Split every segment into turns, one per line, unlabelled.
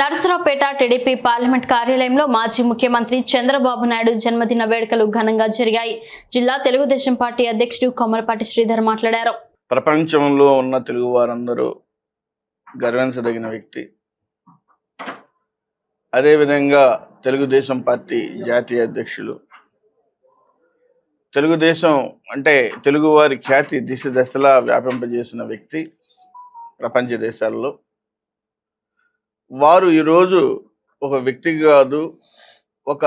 Narasaraopet TDP parliament కార్యాలయంలో మాజీ ముఖ్యమంత్రి చంద్రబాబు నాయుడు జన్మదిన వేడుకలు ఘనంగా జరిగాయి. జిల్లా తెలుగుదేశం పార్టీ అధ్యక్షుడు కొమ్మరపాటి శ్రీధర్ మాట్లాడారు.
ప్రపంచంలో ఉన్న తెలుగు వారందరూ గర్వించదగిన వ్యక్తి. అదేవిధంగా తెలుగుదేశం పార్టీ జాతీయ అధ్యక్షులు. తెలుగుదేశం అంటే తెలుగువారి ఖ్యాతి దిశ దశలా వ్యాపింపజేసిన వ్యక్తి ప్రపంచ దేశాల్లో. వారు ఈరోజు ఒక వ్యక్తి కాదు ఒక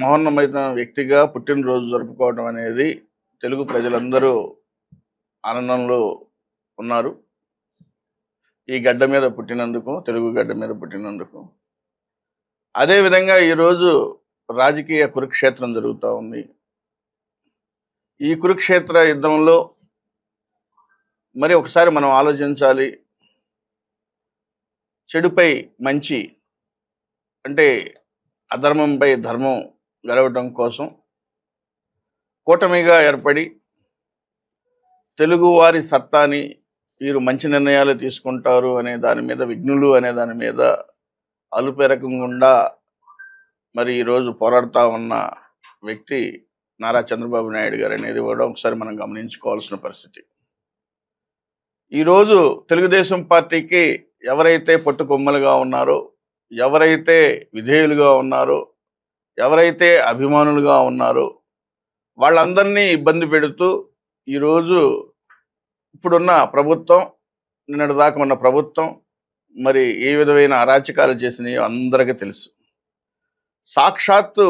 మహోన్నమైన వ్యక్తిగా పుట్టినరోజు జరుపుకోవడం అనేది తెలుగు ప్రజలందరూ ఆనందంలో ఉన్నారు. ఈ గడ్డ మీద పుట్టినందుకు తెలుగు గడ్డ మీద పుట్టినందుకు. అదేవిధంగా ఈరోజు రాజకీయ కురుక్షేత్రం జరుగుతూ ఉంది. ఈ కురుక్షేత్ర యుద్ధంలో మరి ఒకసారి మనం ఆలోచించాలి. చెడుపై మంచి అంటే అధర్మంపై ధర్మం గెలవటం కోసం కూటమిగా ఏర్పడి తెలుగువారి సత్తాని వీరు మంచి నిర్ణయాలు తీసుకుంటారు అనే దాని మీద విఘ్నులు అనే దాని మీద అలుపెరకకుండా మరి ఈరోజు పోరాడుతూ ఉన్న వ్యక్తి నారా చంద్రబాబు నాయుడు గారు అనేది కూడా ఒకసారి మనం గమనించుకోవాల్సిన పరిస్థితి. ఈరోజు తెలుగుదేశం పార్టీకి ఎవరైతే పట్టుకొమ్మలుగా ఉన్నారో ఎవరైతే విధేయులుగా ఉన్నారో ఎవరైతే అభిమానులుగా ఉన్నారో వాళ్ళందరినీ ఇబ్బంది పెడుతూ ఈరోజు ఇప్పుడున్న ప్రభుత్వం నిన్నటి దాకా ఉన్న ప్రభుత్వం మరి ఏ విధమైన అరాచకాలు చేసినాయో అందరికీ తెలుసు. సాక్షాత్తు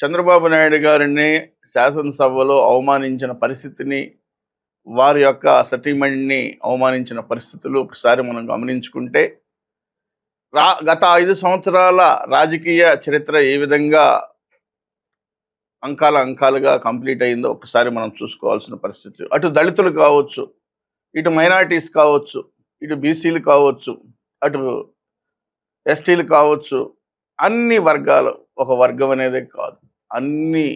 చంద్రబాబు నాయుడు గారిని శాసనసభలో అవమానించిన పరిస్థితిని వారి యొక్క సతీమణిని అవమానించిన పరిస్థితులు ఒకసారి మనం గమనించుకుంటే రా గత ఐదు సంవత్సరాల రాజకీయ చరిత్ర ఏ విధంగా అంకాల అంకాలుగా కంప్లీట్ అయిందో ఒకసారి మనం చూసుకోవాల్సిన పరిస్థితి. అటు దళితులు కావచ్చు ఇటు మైనారిటీస్ కావచ్చు ఇటు బీసీలు కావచ్చు అటు ఎస్టీలు కావచ్చు అన్ని వర్గాలు ఒక వర్గం అనేది కాదు. అన్ని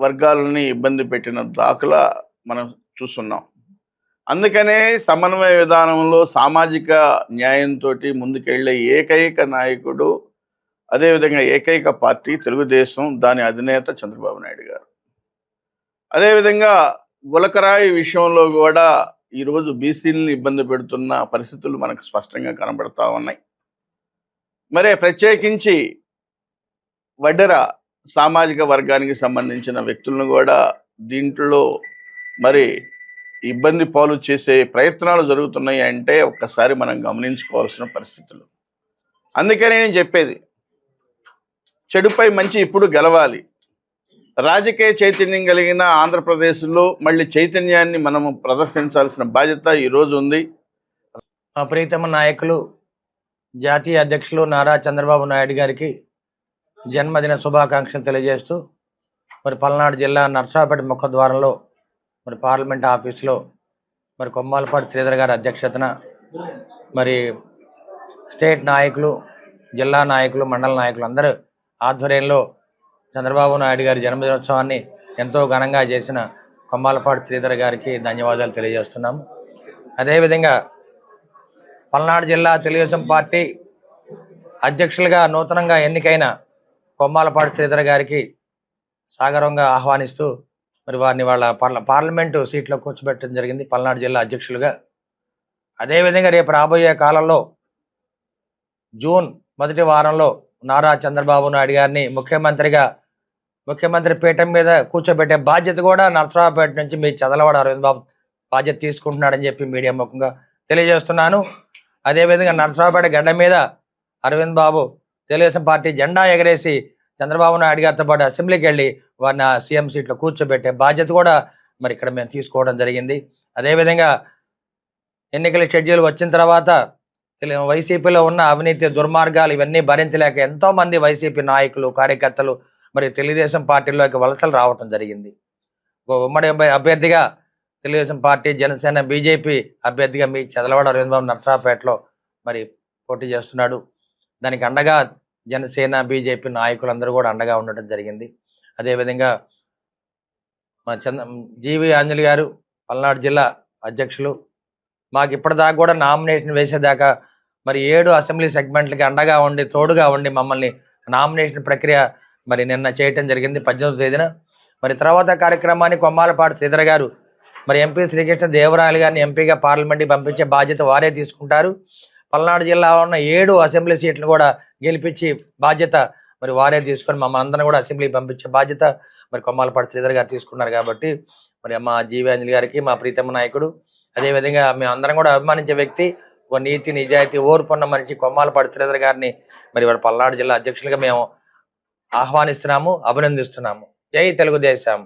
వర్గాలని ఇబ్బంది పెట్టిన దాఖలా మనం చూస్తున్నాం. అందుకనే సమన్వయ విధానంలో సామాజిక న్యాయంతో ముందుకెళ్ళే ఏకైక నాయకుడు అదేవిధంగా ఏకైక పార్టీ తెలుగుదేశం దాని అధినేత చంద్రబాబు నాయుడు గారు. అదేవిధంగా గులకరాయి విషయంలో కూడా ఈరోజు బీసీలని ఇబ్బంది పెడుతున్న పరిస్థితులు మనకు స్పష్టంగా కనబడతా ఉన్నాయి. మరి ప్రత్యేకించి వడ్డెర సామాజిక వర్గానికి సంబంధించిన వ్యక్తులను కూడా దీంట్లో మరి ఇబ్బంది పాలు చేసే ప్రయత్నాలు జరుగుతున్నాయి అంటే ఒక్కసారి మనం గమనించుకోవాల్సిన పరిస్థితులు. అందుకనే నేను చెప్పేది చెడుపై మంచి ఇప్పుడు గెలవాలి. రాజకీయ చైతన్యం కలిగిన ఆంధ్రప్రదేశ్లో మళ్ళీ చైతన్యాన్ని మనము ప్రదర్శించాల్సిన బాధ్యత ఈరోజు ఉంది.
మా ప్రీతమ నాయకులు జాతీయ అధ్యక్షులు నారా చంద్రబాబు నాయుడు గారికి జన్మదిన శుభాకాంక్షలు తెలియజేస్తూ మరి పల్నాడు జిల్లా నర్సాపేట ముఖద్వారంలో మరి పార్లమెంట్ ఆఫీస్లో మరి కొమ్మాలపాటి శ్రీధర్ గారి అధ్యక్షతన మరి స్టేట్ నాయకులు జిల్లా నాయకులు మండల నాయకులు అందరూ ఆధ్వర్యంలో చంద్రబాబు నాయుడు గారి జన్మదినోత్సవాన్ని ఎంతో ఘనంగా చేసిన కొమ్మాలపాటి శ్రీధర్ గారికి ధన్యవాదాలు తెలియజేస్తున్నాము. అదేవిధంగా పల్నాడు జిల్లా తెలుగుదేశం పార్టీ అధ్యక్షులుగా నూతనంగా ఎన్నికైన కొమ్మాలపాటి శ్రీధర్ గారికి సాగరంగా ఆహ్వానిస్తూ మరి వారిని వాళ్ళ పార్ల పార్లమెంటు సీట్లో కూర్చోబెట్టడం జరిగింది పల్నాడు జిల్లా అధ్యక్షులుగా. అదేవిధంగా రేపు రాబోయే కాలంలో జూన్ మొదటి వారంలో నారా చంద్రబాబు నాయుడు గారిని ముఖ్యమంత్రిగా ముఖ్యమంత్రి పీఠం మీద కూర్చోబెట్టే బాధ్యత కూడా నరసరావుపేట నుంచి మీ చదలవాడ అరవింద్ బాబు బాధ్యత తీసుకుంటున్నాడని చెప్పి మీడియా ముఖంగా తెలియజేస్తున్నాను. అదేవిధంగా నరసరావుపేట గడ్డ మీద అరవింద్ బాబు తెలుగుదేశం పార్టీ జెండా ఎగరేసి చంద్రబాబు నాయుడు గారితో పాటు అసెంబ్లీకి వెళ్ళి వారిని ఆ సీఎం సీట్లో కూర్చోబెట్టే బాధ్యత కూడా మరి ఇక్కడ మేము తీసుకోవడం జరిగింది. అదేవిధంగా ఎన్నికల షెడ్యూల్ వచ్చిన తర్వాత వైసీపీలో ఉన్న అవినీతి దుర్మార్గాలు ఇవన్నీ భరించలేక ఎంతోమంది వైసీపీ నాయకులు కార్యకర్తలు మరి తెలుగుదేశం పార్టీలోకి వలసలు రావటం జరిగింది. ఓ ఉమ్మడి అభ్యర్థిగా తెలుగుదేశం పార్టీ జనసేన బీజేపీ అభ్యర్థిగా మీ చదలవాడ అరవిందబాబు నర్సరాపేటలో మరి పోటీ చేస్తున్నాడు. దానికి అండగా జనసేన బీజేపీ నాయకులందరూ కూడా అండగా ఉండటం జరిగింది. అదేవిధంగా మా చంద జీవి ఆంజలి గారు పల్నాడు జిల్లా అధ్యక్షులు మాకు ఇప్పటిదాకా కూడా నామినేషన్ వేసేదాకా మరి ఏడు అసెంబ్లీ సెగ్మెంట్లకి అండగా ఉండి తోడుగా ఉండి మమ్మల్ని నామినేషన్ ప్రక్రియ మరి నిన్న చేయటం జరిగింది పద్దెనిమిది తేదీన. మరి తర్వాత కార్యక్రమాన్ని కొమ్మాలపాటి శ్రీధర్ గారు మరి ఎంపీ శ్రీకృష్ణ దేవరాయలు గారిని ఎంపీగా పార్లమెంట్కి పంపించే బాధ్యత వారే తీసుకుంటారు. పల్నాడు జిల్లా ఉన్న ఏడు అసెంబ్లీ సీట్లు కూడా గెలిపించి బాధ్యత మరి వారే తీసుకొని మమ్మల్ని అందరం కూడా అసెంబ్లీకి పంపించే బాధ్యత మరి కొమ్మాలపాటి శ్రీధర్ గారు తీసుకున్నారు కాబట్టి మరి మా జీవాంజలి గారికి మా ప్రీతమ్మ నాయకుడు. అదేవిధంగా మేము అందరం కూడా అభిమానించే వ్యక్తి ఒక నీతి నిజాయితీ ఓర్పున్న మనిషి కొమ్మాలపాటి శ్రీధర్ గారిని మరి వారి పల్నాడు జిల్లా అధ్యక్షులుగా మేము ఆహ్వానిస్తున్నాము అభినందిస్తున్నాము. జై తెలుగుదేశం.